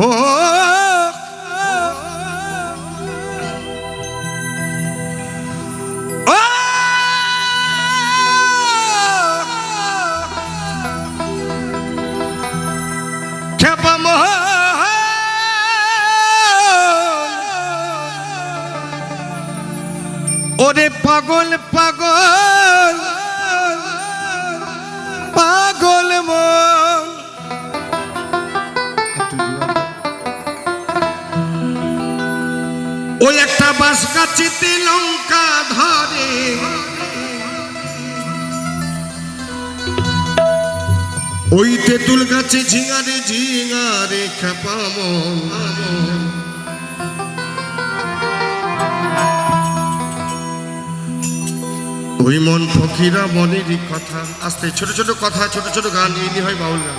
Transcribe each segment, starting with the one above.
ও ওরে পাগল পাগল পাগল ওই একটা বাস গাছিতে লঙ্কা ধরে। ওই তেঁতুল গাছে ঝিঙারে ঝিঙারে খেপামন ওই মন ফকিরা মনেরই কথা। আস্তে, ছোট ছোট কথা, ছোট ছোট গান, এই হয় বাউল গান।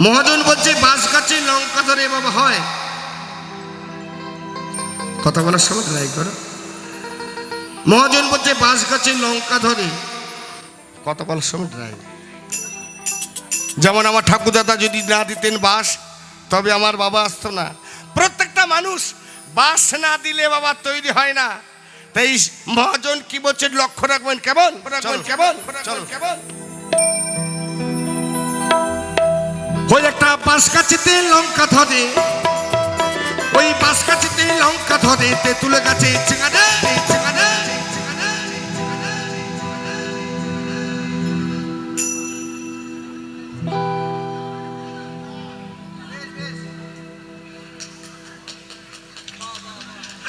মহাজন বলছে বাঁশ গাছে লঙ্কা ধরে বাবা, হয়। কথা বলার সময় ট্রাই করো। মহাজন বলছে বাঁশ গাছে লঙ্কা ধরে। কথা বলার সময় ট্রাই যেমন আমার ঠাকুরদাদা যদি না দিতেন বাস তবে আমার বাবা আসতো না। প্রত্যেকটা মানুষ বাস না দিলে বাবা তৈরি হয় না। তাই মহাজন কি বলছেন লক্ষ্য রাখবেন কেমন? রাখবেন কেমন? কেমন? ওই একটা বাঁশ গাছেতে লঙ্কা ধরে। ওই বাঁশ গাছেতে লঙ্কা ধরে তেঁতুল গাছে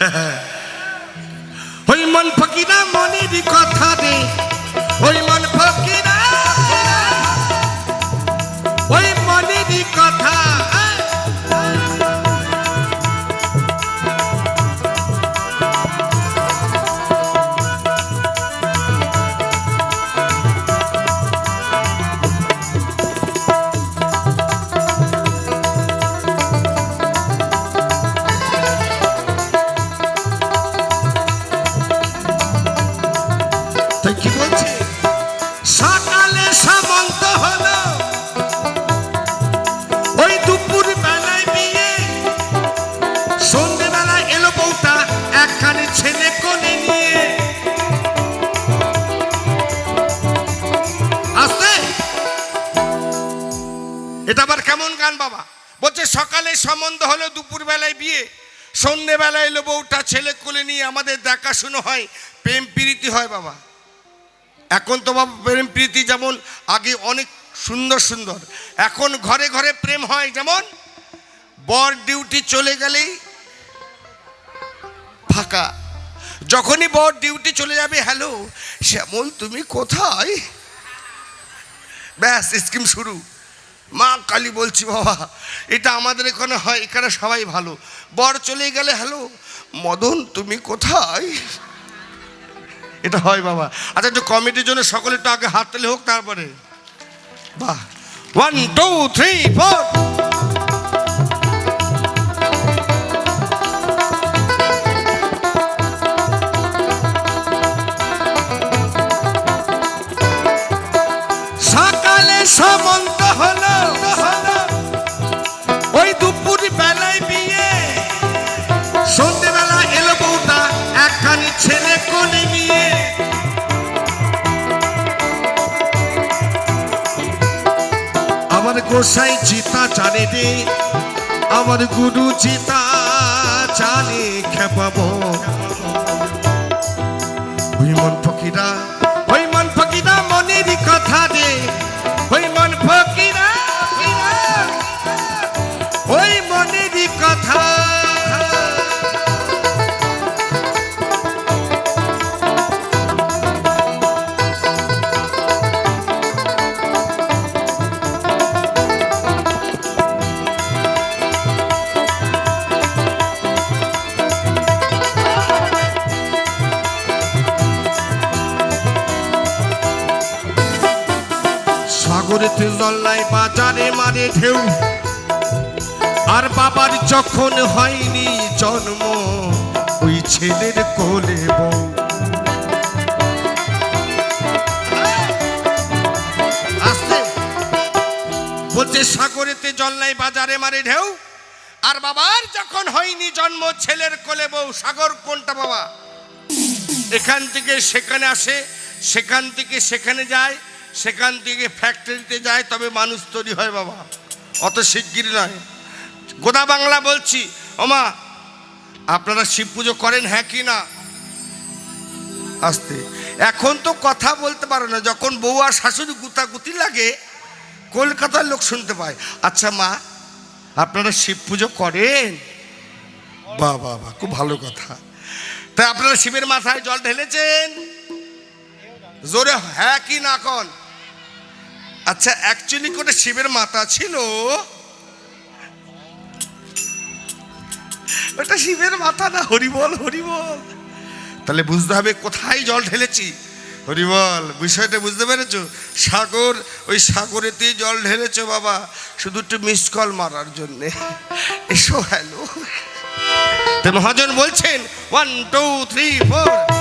ওই মন ফকিরা মনের কথা রে এটা আবার কেমন গান বাবা? বলছে, সকালে সম্বন্ধ হলো দুপুর বেলায় বিয়ে। সন্ধ্যেবেলায় এলো বউটা, ছেলে কোলে নিয়ে আমাদের দেখাশুনো হয়, প্রেম প্রীতি হয় বাবা। এখন তো বাবা প্রেম প্রীতি যেমন আগে অনেক সুন্দর সুন্দর, এখন ঘরে ঘরে প্রেম হয় যেমন, বর ডিউটি চলে গেলেই ফাঁকা। যখনই বর ডিউটি চলে যাবে, হ্যালো, শ্যামল, তুমি কোথায়? ব্যাস, স্কিম শুরু। মা কালী বলছি, বাবা, এটা আমাদের এখানে হয়, এখানে সবাই ভালো। বর চলে গেলে, হ্যালো, মদন, তুমি কোথায়? এটা হয়, বাবা। আচ্ছা একটু কমিটির জন্য সকলে একটু আগে হাত হোক তারপরে। বাহ। ওয়ান টু থ্রি ফোর আমার গুরু চিতা চালে খেপাবো ওই মন ফকিরা ওই মন ফকিরা মনের কথা বাজারে মারে ঢেউ। আর বাবার যখন হয়নি জন্ম, ওই ছেলের কোলে বউ। বলছে, সাগরেতে জল নাই বাজারে মারে ঢেউ। আর বাবার যখন হয়নি জন্ম, ছেলের কোলে বউ। সাগর কোনটা বাবা? এখান থেকে সেখানে আসে, সেখান থেকে সেখানে যায়। সেখান থেকে ফ্যাক্টরিতে যায়, তবে মানুষ তৈরি হয় বাবা। অত শিগগির নয়। গোদা বাংলা বলছি, ওমা, আপনারা শিব পুজো করেন হ্যাঁ কি না? আসতে। এখন তো কথা বলতে পারো না, যখন বউ আর শাশুড়ি গুতাগুতি লাগে, কলকাতার লোক শুনতে পায়। আচ্ছা মা, আপনারা শিব পুজো করেন? বা বা বাহ, খুব ভালো কথা। তাই আপনারা শিবের মাথায় জল ঢেলেছেন? জোরে হ্যাঁ কি না কন? আচ্ছা অ্যাকচুয়ালি কোটা শিবের মাথা ছিল? ওটা শিবের মাথা না, হরিবল হরিবল। তাহলে বুঝতে হবে কোথায় জল ঢেলেছি। হরিবল, বিষয়টা বুঝতে পেরেছ? সাগর, ওই সাগরেতে জল ঢেলেছো বাবা, শুধু একটু মিস কল মারার জন্যে। এসো হ্যালো তো মহাজন বলছেন ওয়ান টু থ্রি ফোর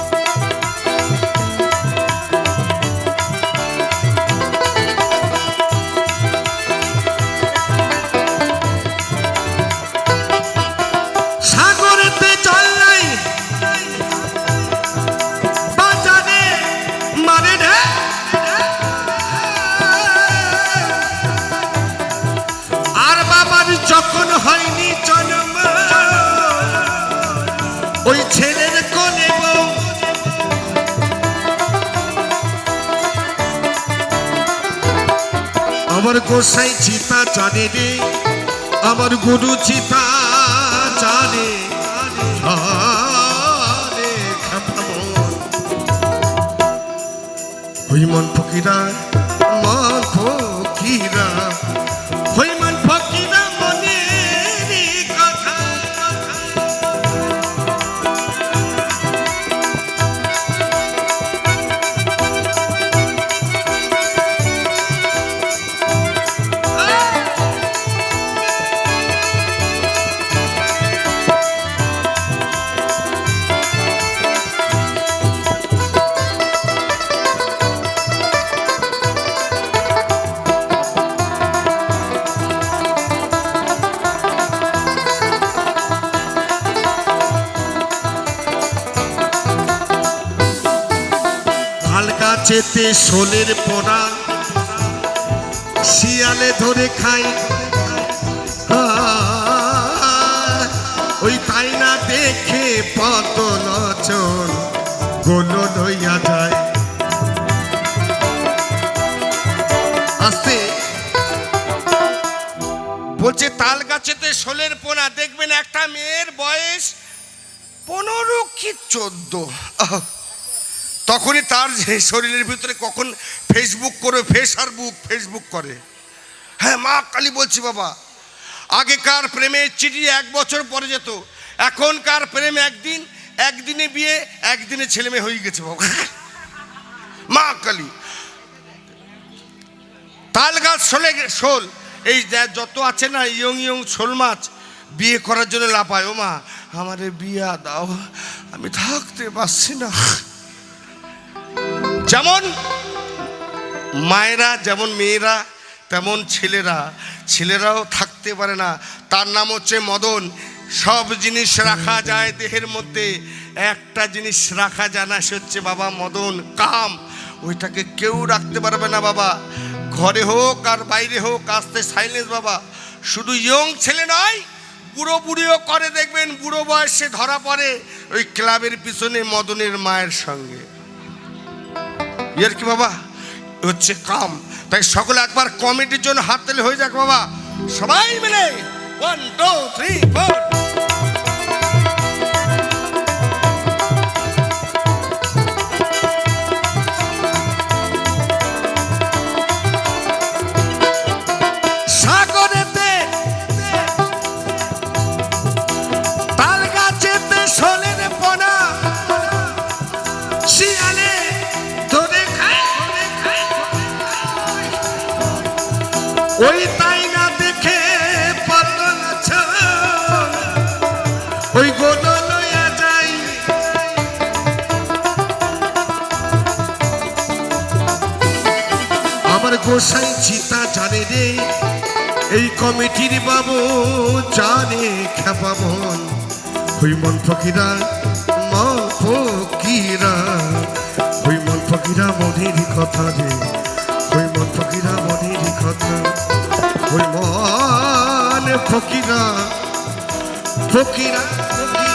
আমার গোসাই চিতা জানে রে আমার গুরু চিতা জানে হই মন ফকিরা মন ফকিরা গাছেতে শোলের পোড়া, শিয়ালে ধরে খাই। ওই তাই না দেখে পত নচন গোলো লইয়া যায়। আস্তে। বলছে, তাল গাছেতে শোলের পোনা দেখবেন একটা মেয়ের বয়স পনেরো কি চোদ্দ। তখনই তার শরীরের ভিতরে কখন ফেসবুক করে ফেস আর বুক ফেসবুক করে। হ্যাঁ মা কালী বলছি, বাবা, আগেকার প্রেমের চিঠি এক বছর পরে যেত। এখনকার প্রেম একদিন, একদিনে বিয়ে, একদিনে ছেলে মেয়ে হয়ে গেছে, বাবা। মা কালী, তাল গাছ শোলে শোল। এই যত আছে না ইয়ং ইয়ং শোল মাছ, বিয়ে করার জন্য লাপায় ও মা, আমারে বিয়া দাও, আমি থাকতে পারছি না। যেমন মায়েরা, যেমন মেয়েরা, তেমন ছেলেরা। ছেলেরাও থাকতে পারে না। তার নাম হচ্ছে মদন। সব জিনিস রাখা যায় দেহের মধ্যে। একটা জিনিস রাখা যায় না, সে হচ্ছে বাবা মদন। কাম। ওইটাকে কেউ রাখতে পারবে না বাবা। ঘরে হোক আর বাইরে হোক, আসতে সাইলেন্স বাবা। শুধু ইয়ং ছেলে নয়, বুড়ো বুড়িও করে দেখবেন, বুড়ো বয়সে ধরা পড়ে ওই ক্লাবের পিছনে মদনের মায়ের সঙ্গে। এর কি বাবা? হচ্ছে কাম। তাই সকলে একবার কমিটির জন্য হাত হয়ে যাক বাবা। সবাই মিলে one two three four Monir বাবু, জানে খেপা মন। হই মন ফকিরা ম ফকিরা। হই মন ফকিরা মনির কথা রে হই মন ফকিরা মনির কথা। হই মন ফকিরা ফকিরা ফকিরা।